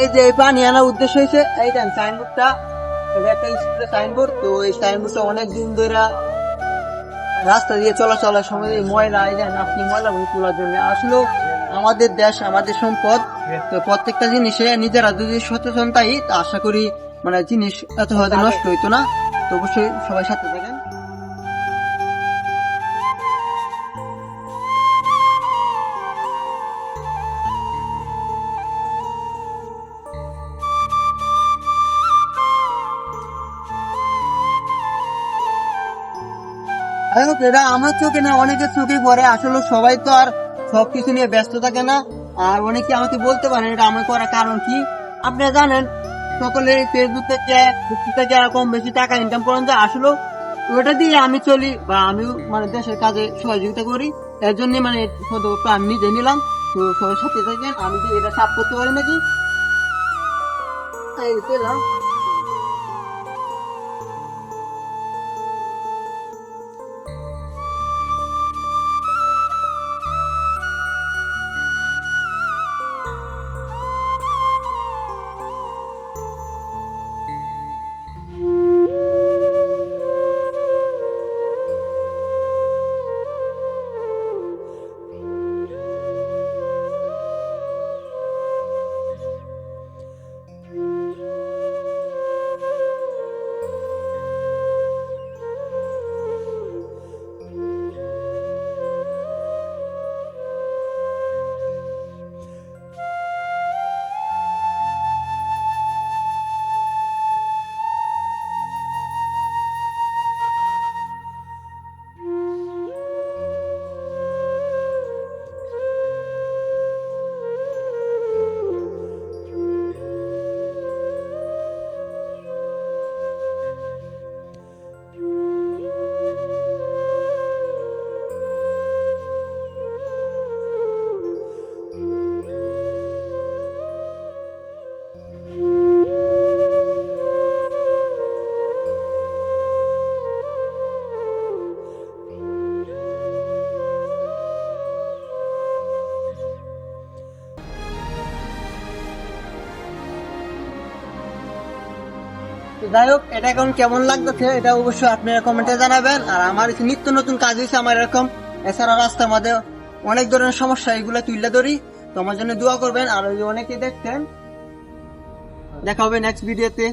এই যে এই পানি আনার উদ্দেশ্য হয়েছে এই দেন সাইনবোর্ডটা একটা স্কুলের সাইনবোর্ড তো এই সাইনবোর্ডটা অনেক দিন ধরে রাস্তা দিয়ে চলাচলের সময় ময়লা, এই দেন আপনি ময়লা তোলার জন্য। আসলে আমাদের দেশ, আমাদের সম্পদ, তো প্রত্যেকটা জিনিসে নিজেরা যদি সচেতনতাই তা আশা করি মানে জিনিস এত হয়তো নষ্ট হইতো না। তো অবশ্যই সবাই সাথে থাকেন। এটা আমার চোখে না, অনেকের চোখে পড়ে। আসলে সবাই তো আর সবকিছু নিয়ে ব্যস্ত থাকে না। আর অনেকে আমাকে বলতে পারেন এটা আমার করার কারণ কি? আপনারা জানেন, সকলে ফেসবুক থেকে ফেসবুক থেকে কম বেশি টাকা ইনকাম করেন যে, আসলে ওটা দিয়ে আমি চলি বা আমি মানে দেশের কাজে সহযোগিতা করি। এর জন্য মানে আমি নিজে নিলাম। তো সবার সাথে থাকেন, আমি কি এটা সাপ করতে পারি নাকি? যাই হোক, এটা এখন কেমন লাগতো এটা অবশ্যই আপনারা কমেন্টে জানাবেন। আর আমার নিত্য নতুন কাজ হয়েছে আমার এরকম। এছাড়া রাস্তার মধ্যে অনেক ধরনের সমস্যা এগুলো তুলে ধরি। তোমার জন্য দোয়া করবেন। আর ওই অনেকেই অনেকে দেখছেন, দেখা হবে নেক্সট ভিডিওতে